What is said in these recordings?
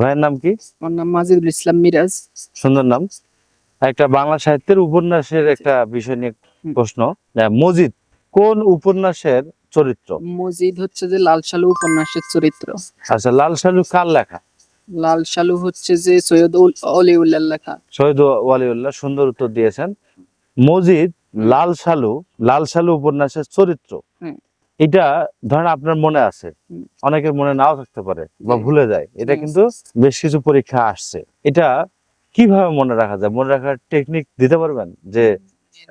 ভাইয়ের নাম কি? আমার নাম মাজিদুল ইসলাম মিরাজ। সুন্দর নাম। একটা বাংলা সাহিত্যের উপন্যাসের একটা বিষয় নিয়ে প্রশ্ন। মজিদ কোন উপন্যাসের চরিত্র? মজিদ হচ্ছে যে লাল সালু উপন্যাসের চরিত্র। আচ্ছা লাল সালু কার লেখা? লাল সালু হচ্ছে যে সৈয়দ উল- অলিউল্লাহ লেখা। সৈয়দ ওয়ালিউল্লাহ সুন্দর উত্তর দিয়েছেন। মজিদ লাল সালু লাল সালু উপন্যাসের চরিত্র। এটা ধরেন আপনার মনে আছে। অনেকের মনে নাও থাকতে পারে বা ভুলে যায়। এটা কিন্তু বেশ কিছু পরীক্ষা আসছে। এটা কীভাবে মনে রাখা যায়? মনে রাখার টেকনিক দিতে পারবেন? যে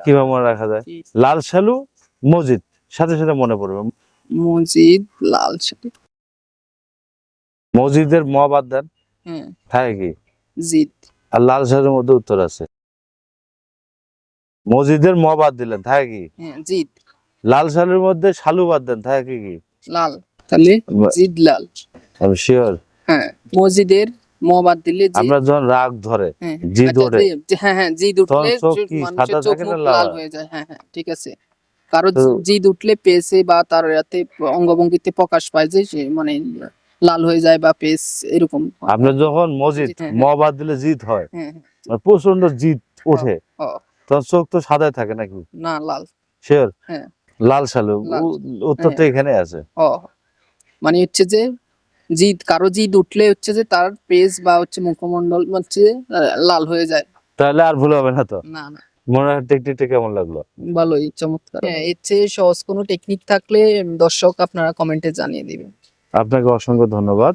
কীভাবে মনে রাখা যায়? লাল সালু মজিদ সাথে সাথে মনে পড়বে। মজিদ লাল সালু মসজিদের ম বাদ দেন। হ্যাঁ থাকে কি? জিদ। আর লাল সালুর মধ্যে উত্তর আছে। মসজিদের ম বাদ দিলেন। থাকে কি? হ্যাঁ জিদ। লাল সালুর মধ্যে সালু বাদ দেন থাকে কি? লাল। তাহলে জিদ লাল। আমি শিওর। হ্যাঁ মসজিদের মবাদ দিলে আমরা যখন রাগ ধরে হ্যাঁ জিদ আচ্ছা, ওঠে। হ্যাঁ হ্যাঁ জিদ উঠলে তখন চোখ চোখ- মানুষের চোখ মুখ লাল? হয়ে যায়। হ্যাঁ হ্যাঁ ঠিক আছে। কারও জিদ উঠলে পেসে বা তার রাতে অঙ্গভঙ্গিতে প্রকাশ পায় যে মানে লাল হয়ে যায় বা পেস এরকম। হয়। আপনার যখন মসজিদ হ্যাঁ, ম বাদ দিলে জিদ হয় হ্যাঁ হ্যাঁ, আর প্রচণ্ড জিদ ওঠে। তখন চোখ তো সাদাই থাকে নাকি? না লাল। শিওর? হ্যাঁ। লাল সালু উত্তর তো এখানে আছে। ও মানে হচ্ছে যে জিদ কারও জিদ উঠলে হচ্ছে যে তার পেজ বা হচ্ছে মুখমন্ডল হচ্ছে লাল হয়ে যায়। তাহলে আর ভুল হবে না তো? না না। মনে হয় টেকনিকটা কেমন লাগল? ভালোই চমৎকার। হ্যাঁ এর চেয়ে সহজ কোনো টেকনিক থাকলে দর্শক আপনারা কমেন্টে জানিয়ে দিবেন। আপনাকে অসংখ্য ধন্যবাদ।